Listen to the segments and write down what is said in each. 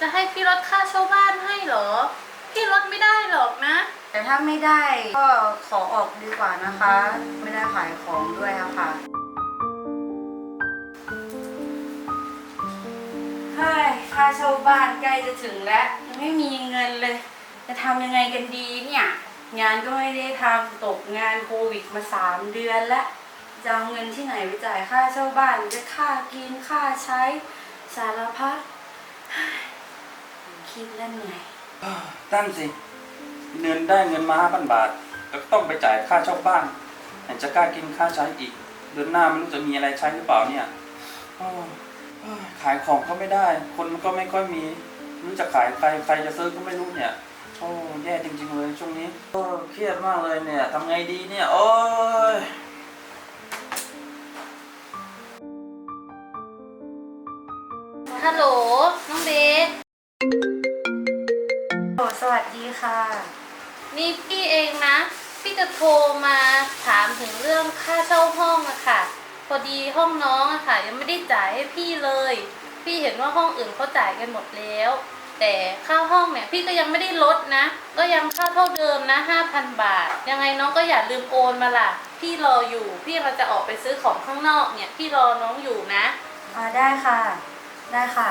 จะให้พี่ลดค่าเช่าบ้านให้เหรอ พี่ลดไม่ได้หรอกนะ แต่ถ้าไม่ได้ก็ขอออกดีกว่านะคะ ไม่ได้ขายของด้วยอะค่ะเฮ้ยค่าเช่าบ้านใกล้จะถึงแล้วยังไม่มีเงินเลย จะทำยังไงกันดีเนี่ย งานก็ไม่ได้ทำตกงานโควิดมาสามเดือนแล้วจะเอาเงินที่ไหนไปจ่ายค่าเช่าบ้านจะค่ากินค่าใช้สารพัด คิดแล้วเหนื่อยตั้นสิเงินได้เงินมาห้าพันบาท แล้วก็ต้องไปจ่ายค่าเช่าบ้านไหนจะกล้ากินค่าใช้อีก เดือนหน้าไม่รู้จะมีอะไรใช้หรือเปล่าเนี่ยขายของก็ไม่ได้ คนก็ไม่ค่อยมีไม่รู้จะขายใครใครจะซื้อก็ไม่รู้เนี่ย โอ้แย่จริง ๆ เลยช่วงนี้โอ้เครียดมากเลยเนี่ยทำไงดีเนี่ย โอ้ วัสดีค่ะ นี่พี่เองนะ พี่จะโทรมาถามถึงเรื่องค่าเช่าห้องอะค่ะ พอดีห้องน้องอะค่ะ ยังไม่ได้จ่ายให้พี่เลย พี่เห็นว่าห้องอื่นเขาจ่ายกันหมดแล้ว แต่ค่าห้องเนี่ยพี่ก็ยังไม่ได้ลดนะ ก็ยังค่าเท่าเดิมนะ5,000บาท ยังไงน้องก็อย่าลืมโอนมาล่ะ พี่รออยู่ พี่เราจะออกไปซื้อของข้างนอกเนี่ย พี่รอน้องอยู่นะ อ่าได้ค่ะ ได้ค่ะ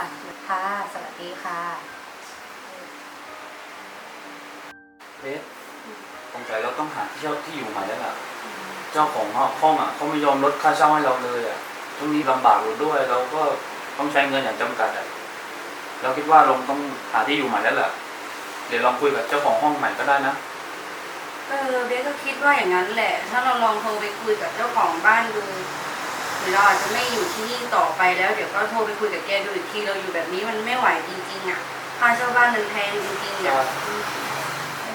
ค่ะ สวัสดีค่ะ เบสสงสัยเราต้องหาที่เช่าที่อยู่ใหม่แล้วล่ะเจ้าของห้องอะเขาไม่ยอมลดค่าเช่าให้เราเลยอะช่วงนี้ลำบากอยู่ด้วย เราก็ต้องใช้เงินอย่างจำกัดอะเราคิดว่าเราต้องหาที่อยู่ใหม่แล้วแหละเดี๋ยวลองคุยกับเจ้าของห้องใหม่ก็ได้นะเออเบสก็คิดว่าอย่างนั้นแหละ ถ้าเราลองโทรไปคุยกับเจ้าของบ้านดูหรือเราอาจจะไม่อยู่ที่นี่ต่อไปแล้ว เดี๋ยวก็โทรไปคุยกับแกดูอีกทีเราอยู่แบบนี้มันไม่ไหวจริงๆอะค่าเช่าบ้านมันแพงจริงๆครัอะบอืม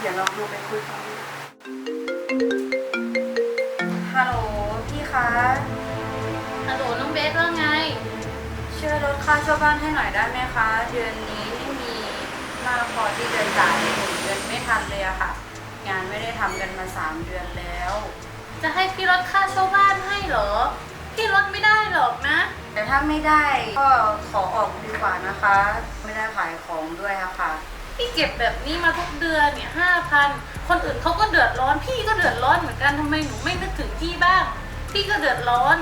เดี๋ยวลองโทรไปคุยกันฮัลโหลพี่คะ ฮัลโหลน้องเบสว่าไง ช่วยลดค่าเช่าบ้านให้หน่อยได้ไหมคะ เดือนนี้ไม่มีมากพอที่จะจ่ายหนึ่งเดือนไม่ทันเลยอะค่ะ งานไม่ได้ทำกันมาสามเดือนแล้ว จะให้พี่ลดค่าเช่าบ้านให้เหรอ พี่ลดไม่ได้หรอกนะ แต่ถ้าไม่ได้ก็ขอออกดีกว่านะคะ ไม่ได้ขายของด้วยอะค่ะ พี่เก็บแบบนี้มาทุกเดือนเนี่ยห้าพันคนอื่นเขาก็เดือดร้อน พี่ก็เดือดร้อนเหมือนกันทำไมหนูไม่นึกถึงพี่บ้าง พี่ก็เดือดร้อน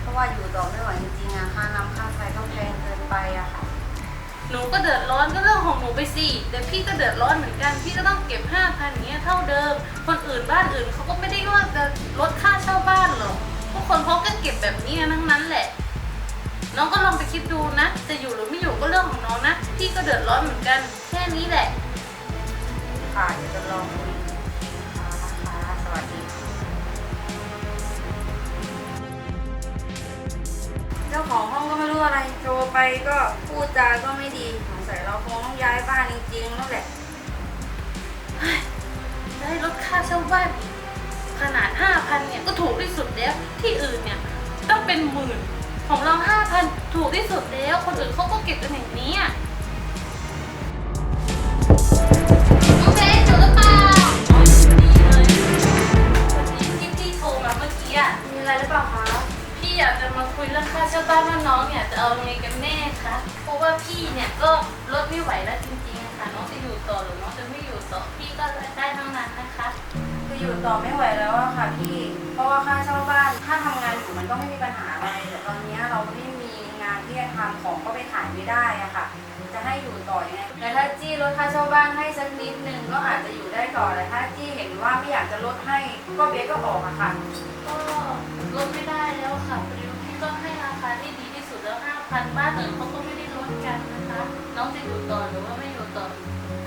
เพราะว่าอยู่ต่อไม่ไหวจริงๆอะค่าน้ำค่าไฟก็แพงเกินไปอะค่ะ หนูก็เดือดร้อนก็เรื่องของหนูไปสิแต่พี่ก็เดือดร้อนเหมือนกัน พี่ก็ต้องเก็บห้าพันเนี้ยเท่าเดิม คนอื่นบ้านอื่นเขาก็ไม่ได้ว่าจะลดค่าเช่าบ้านหรอกทุกคนเขาก็เก็บแบบนี้กันทั้งนั้นแหละ น้องก็ลองไปคิดดูนะ จะอยู่หรือไม่อยู่ก็เรื่องของน้องนะ พี่ก็เดือดร้อนเหมือนกันแค่ นี้แหละ ค่ะเดี๋ยวจะลองคุยนะคะสวัสดีค่ะเจ้าของห้องก็ไม่รู้อะไรโทรไปก็พูดจาก็ไม่ดีสงสัยเราคงต้องย้ายบ้านจริงๆนั่นแหละได้ลดค่าเช่าบ้านอีกขนาดห้าพันเนี่ยก็ถูกที่สุดแล้ว ที่อื่นเนี่ยต้องเป็นหมื่น ของเราห้าพันถูกที่สุดแล้ว คนอื่นเขาก็เก็บกันอย่างนี้อะ คุยเรื่องค่าบ้านว่าน้องเนี่ยจะเอายังไงกันแน่คะเพราะว่าพี่เนี่ยก็ลดไม่ไหวแล้วจริงๆค่ะน้องจะอยู่ต่อหรือน้องจะไม่อยู่ต่อพี่ก็ได้ทั้งนั้นนะคะคืออยู่ต่อไม่ไหวแล้วอะค่ะพี่ เพราะว่าค่าเช่าบ้านถ้าทำงานอยู่มันก็ไม่มีปัญหาอะไรแต่ตอนเนี้ยเราไม่มีงานที่จะทำของก็ไปขายไม่ได้อะค่ะ จะให้อยู่ต่อยังไงแต่ถ้าจี้ลดค่าเช่าบ้านให้สักนิดนึงก็อาจจะอยู่ได้ต่อแต่ถ้าจี้เห็นว่าไม่อยากจะลดให้ก็เบสก็ออกอะค่ะ ก็ พันบ้านอื่นเขาก็ไม่ได้ลดกันนะคะ น้องจะอยู่ต่อหรือว่าไม่อยู่ต่อ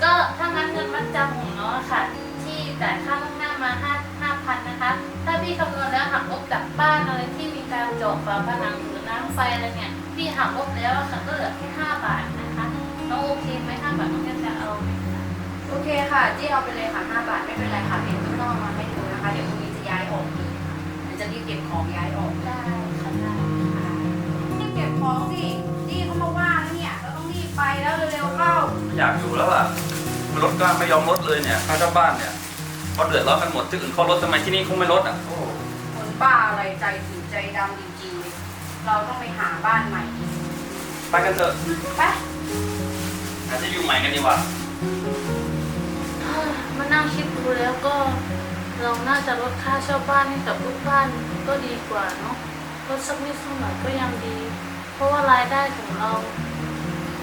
ก็ถ้างั้นเงินมัดจำของน้องอะค่ะ ที่จ่ายค่าล่วงหน้ามาห้าห้าพันนะคะ ถ้าพี่คำนวณแล้วหักลบจากบ้านอะไรที่มีการเจาะฝาผนังหรือน้ำไฟอะไรเนี่ย พี่หักลบแล้วอะค่ะก็เหลือแค่ห้าบาทนะคะ น้องโอเคไหมห้าบาทน้องจะเอาไหมคะโอเคค่ะจี้เอาไปเลยค่ะ5บาทไม่เป็นไรค่ะเป็นข้างนอกมาให้ดูนะคะ เดี๋ยวพรุ่งนี้จะย้ายออกอีกค่ะเดี๋ยวจะรีบเก็บของย้ายออกได้ค่ะได้รีบเก็บของสิ ไปแล้วเร็วๆเข้า ไม่อยากอยู่แล้วอะรถก็ไม่ยอมลดเลยเนี่ยค่าเช่าบ้านเนี่ยเขาเดือดร้อนกันหมดที่อื่นเขาลดทำไมที่นี่เขาไม่ลดอะโอ้คนบ้าอะไรใจถึงใจดำจริงๆเราต้องไปหาบ้านใหม่ ไปกันเถอะไป หาที่อยู่ใหม่กันดีกว่ามานั่งคิดดูแล้วก็เราน่าจะลดค่าเช่าบ้านให้กับลูกบ้านก็ดีกว่าเนาะลดสักนิดสักหน่อยก็ยังดี เพราะว่ารายได้ของเรา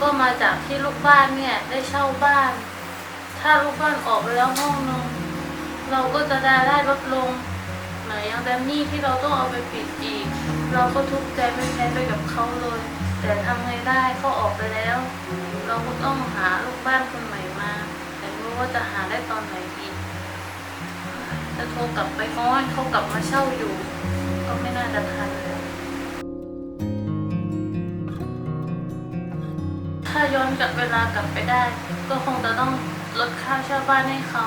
ก็มาจากที่ลูกบ้านเนี่ยได้เช่าบ้าน ถ้าลูกบ้านออกไปแล้วห้องนึงเราก็จะได้ได้ลดลงไหนยังแต่หนี้ที่เราต้องเอาไปปิดอีก เราก็ทุกข์ใจไม่แพ้ไปกับเขาเลย แต่ทำไงได้เขาออกไปแล้ว เราก็ต้องหาลูกบ้านคนใหม่มา แต่ไม่รู้ว่าจะหาได้ตอนไหนอีกจะโทรกลับไปง้อนเขากลับมาเช่าอยู่ ก็ไม่น่าจะทันเลย ย้อนกลับเวลากลับไปได้ ก็คงจะต้องลดค่าเช่าบ้านให้เขา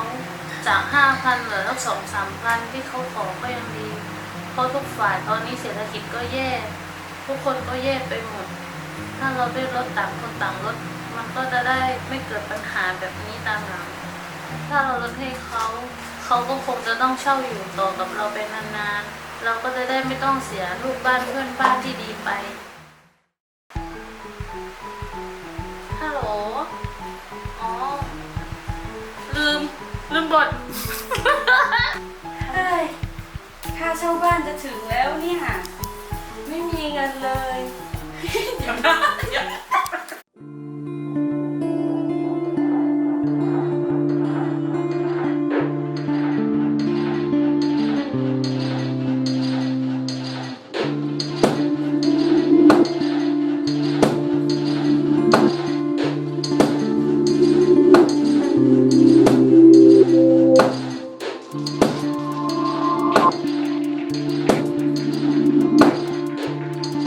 จากห้าพันเหลือสักสองสามพันที่เขาขอก็ยังดี เพราะทุกฝ่ายตอนนี้เศรษฐกิจก็แย่ ทุกคนก็แย่ไปหมด ถ้าเราได้ลดต่างคนต่างลด มันก็จะได้ไม่เกิดปัญหาแบบนี้ตามหลัง ถ้าเราลดให้เขาเขาก็คงจะต้องเช่าอยู่ต่อกับเราไปนานๆ เราก็จะได้ไม่ต้องเสียลูกบ้านเพื่อนบ้านที่ดีไป ลืม ลืมบทเฮ้ยค่าเช่าบ้านจะถึงแล้วเนี่ย ไม่มีเงินเลย เดี๋ยวนะเดี๋ยว